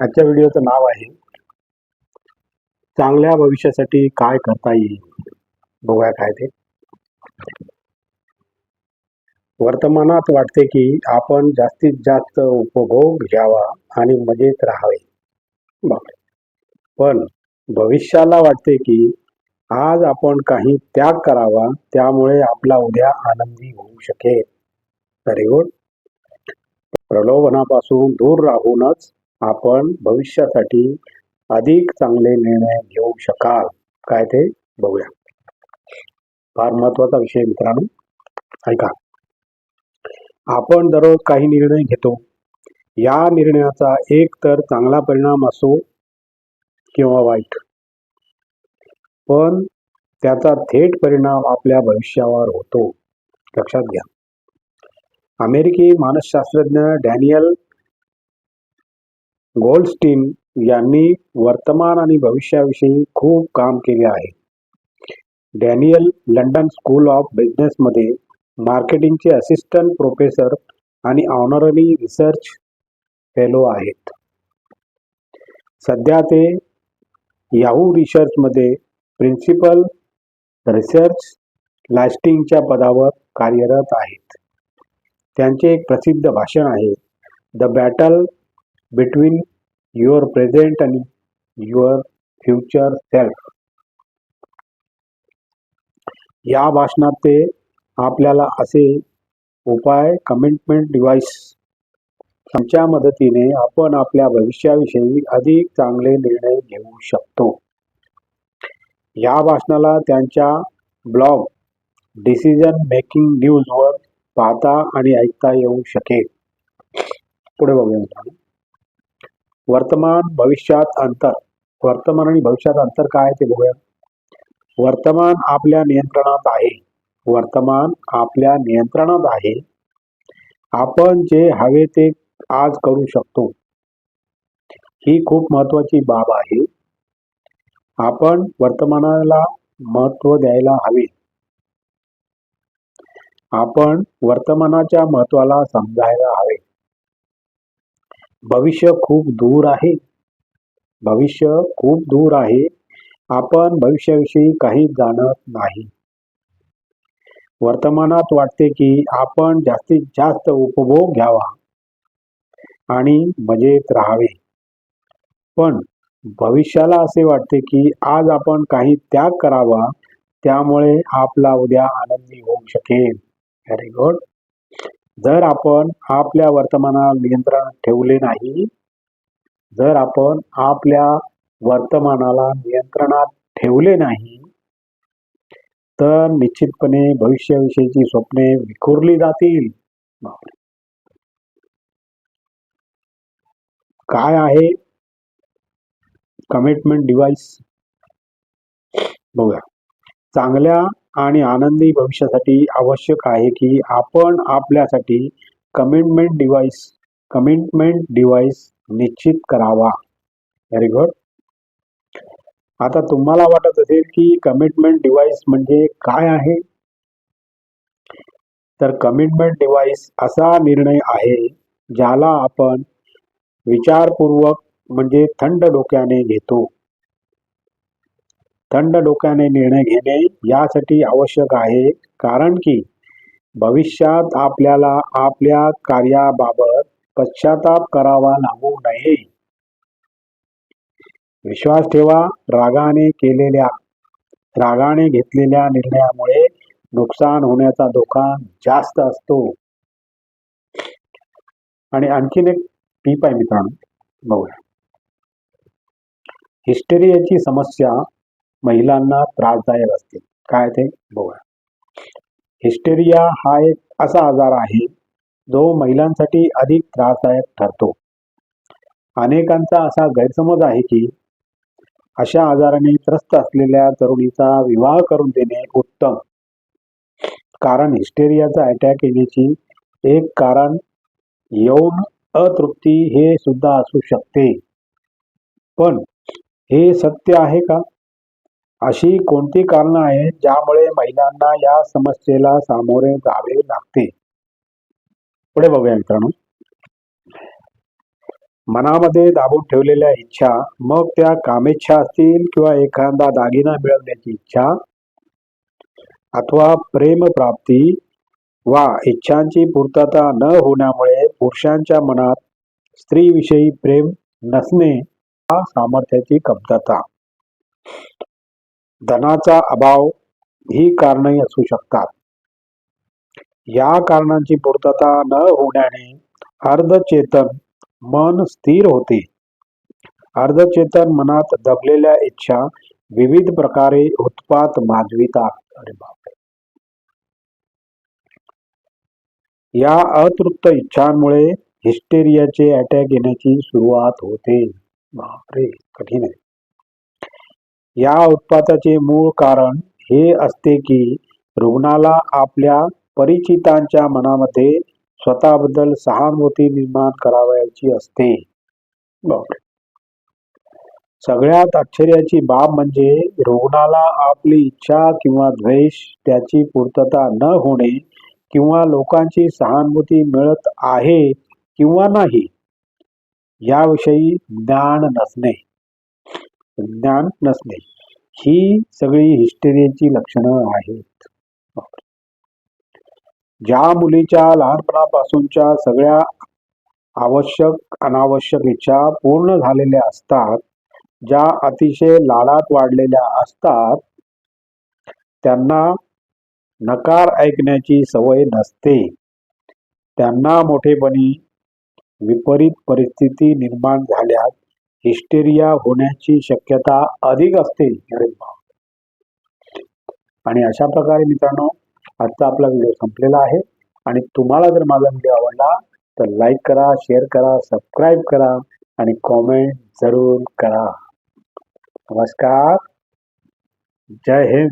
आजच्या व्हिडिओचं नाव आहे चांगल्या भविष्यासाठी काय करता येईल? बघूया काय ते. वर्तमानात वाटते की आपण जास्तीत जास्त उपभोग घ्यावा आणि मजेत राहावे. पण भविष्याला वाटते की आज आपण काही त्याग करावा त्यामुळे आपला उद्या आनंदी होऊ शकेल. व्हेरी गुड प्रलोभनापासून दूर राहूनच आपण भविष्यासाठी अधिक चांगले निर्णय घेऊ शकाल. काय ते बघूया. फार महत्त्वाचा विषय मित्रांनो. ऐका. आपण दररोज काही निर्णय घेतो. या निर्णयाचा एक तर चांगला परिणाम असो किंवा वाईट. पण त्याचा थेट परिणाम आपल्या भविष्यावर होतो. लक्षात घ्या. अमेरिकी मानसशास्त्रज्ञ डॅनियल गोल्डस्टीन यांनी वर्तमान आणि भविष्याविषयी खूप काम केले आहे. डॅनियल लंडन स्कूल ऑफ बिझनेसमध्ये मार्केटिंगचे असिस्टंट प्रोफेसर आणि ऑनररी रिसर्च फेलो आहेत. सध्या ते याहू रिसर्चमध्ये प्रिन्सिपल रिसर्च लास्टिंगच्या पदावर कार्यरत आहेत. त्यांचे एक प्रसिद्ध भाषण आहे the battle between your present आणि युअर फ्युचर सेल्फ या भाषणात ते आपल्याला असे उपाय कमिटमेंट डिव्हाइस यांच्या मदतीने आपण आपल्या भविष्याविषयी अधिक चांगले निर्णय घेऊ शकतो. या भाषणाला त्यांच्या ब्लॉग डिसिजन मेकिंग न्यूजवर पाहता आणि ऐकता येऊ शकेल. पुढे बघूया. वर्तमान भविष्यात अंतर. वर्तमान आणि भविष्यात अंतर काय ते बघूया वर्तमान आपल्या नियंत्रणात आहे. वर्तमान आपल्या नियंत्रणात आहे. आपण जे हवे ते आज करू शकतो. ही खूप महत्वाची बाब आहे. आपण वर्तमानाला महत्त्व द्यायला हवे. आपण वर्तमानाच्या महत्वाला समजायला हवे. भविष्य खूप दूर आहे. भविष्य खूप दूर आहे. आपण भविष्याविषयी काहीच जाणत नाही. वर्तमानात वाटते की आपण जास्तीत जास्त उपभोग घ्यावा आणि मजेत राहावे. पण भविष्याला असे वाटते की आज आपण काही त्याग करावा त्यामुळे आपला उद्या आनंदी होऊ शकेल. व्हेरी गुड जर आपण आपल्या वर्तमानावर नियंत्रण ठेवले नाही जर आपण आपल्या वर्तमानाला नियंत्रणात ठेवले नाही तर निश्चितपणे भविष्याविषयीची स्वप्ने विखुरली जातील. काय आहे कमिटमेंट डिव्हाइस बघूया. चांगल्या आणि आनंदी भविष्यासाठी आवश्यक आहे की आपण आपल्यासाठी कमिटमेंट डिव्हाइस कमिटमेंट डिव्हाइस निश्चित करावा. व्हेरी गुड आता तुम्हाला वाटत असेल की कमिटमेंट डिव्हाइस म्हणजे काय आहे? तर कमिटमेंट डिव्हाइस असा निर्णय आहे ज्याला आपण विचारपूर्वक म्हणजे थंड डोक्याने घेतो. थंड डोक्याने निर्णय घेणे यासाठी आवश्यक आहे. कारण की भविष्यात आपल्याला आपल्या कार्याबाबत पश्चाताप करावा लागू नये. विश्वास ठेवा रागाने केलेल्या रागाने घेतलेल्या निर्णयामुळे नुकसान होण्याचा धोका जास्त असतो. आणि आणखीन एक टीप आहे मित्रांनो बघूया. हिस्टेरियाची समस्या महिलांना त्रासदायक असते. काय ते? बघूया. हिस्टेरिया हा एक असा आजार आहे जो महिलांसाठी अधिक त्रासदायक ठरतो. अनेकांचा असा गैरसमज आहे की अशा आजाराने त्रस्त असलेल्या तरुणीचा विवाह करून देणे उत्तम. कारण हिस्टेरियाचा अटॅक येण्याची एक कारण यौन अतृप्ती हे सुद्धा असू शकते. पण हे सत्य आहे का? अशी कोणती कारणं आहेत ज्यामुळे महिलांना या समस्येला सामोरे जावे लागते? पुढे बघूया मित्रांनो. मनामध्ये दाबून ठेवलेल्या इच्छा मग त्या कामेच्छा असतील किंवा एखादा दागिना मिळवण्याची इच्छा अथवा प्रेमप्राप्ती वा इच्छांची पूर्तता न होण्यामुळे पुरुषांच्या मनात स्त्रीविषयी प्रेम नसणे हा सामर्थ्याची कमतरता. धनाचा अभाव ही कारणही असू शकतात. या कारणांची पूर्तता न होण्याने अर्धचेतन मन स्थिर होते. अर्धचेतन मनात दबलेल्या इच्छा विविध प्रकारे उत्पात माजवितात. अरे बापरे! या अतृप्त इच्छांमुळे हिस्टेरियाचे अटॅक येण्याची सुरुवात होते. बापरे! कठीण आहे. या उत्पाताचे मूळ कारण हे असते की रुग्णाला आपल्या परिचितांच्या मनामध्ये स्वतःबद्दल सहानुभूती निर्माण करावयाची असते. सगळ्यात आश्चर्याची बाब म्हणजे रुग्णाला आपली इच्छा किंवा द्वेष त्याची पूर्तता न होणे किंवा लोकांची सहानुभूती मिळत आहे किंवा नाही याविषयी ज्ञान नसणे. ज्ञान नसणे. ही सगळी हिस्टेरियाची लक्षणं आहेत. ज्या मुलीच्या लहानपणापासूनच्या सगळ्या आवश्यक अनावश्यक इच्छा पूर्ण झालेल्या असतात ज्या अतिशय लाडात वाढलेल्या असतात त्यांना नकार ऐकण्याची सवय नसते. त्यांना मोठेपणी विपरीत परिस्थिती निर्माण झाल्या हिस्टेरिया होण्याची शक्यता अधिक असते. अरे आणि अशा प्रकारे मित्रांनो आजचा आपला व्हिडिओ संपलेला आहे. आणि तुम्हाला जर माझा व्हिडिओ आवडला तर लाईक करा शेअर करा सबस्क्राईब करा आणि कॉमेंट जरूर करा. नमस्कार. जय हिंद.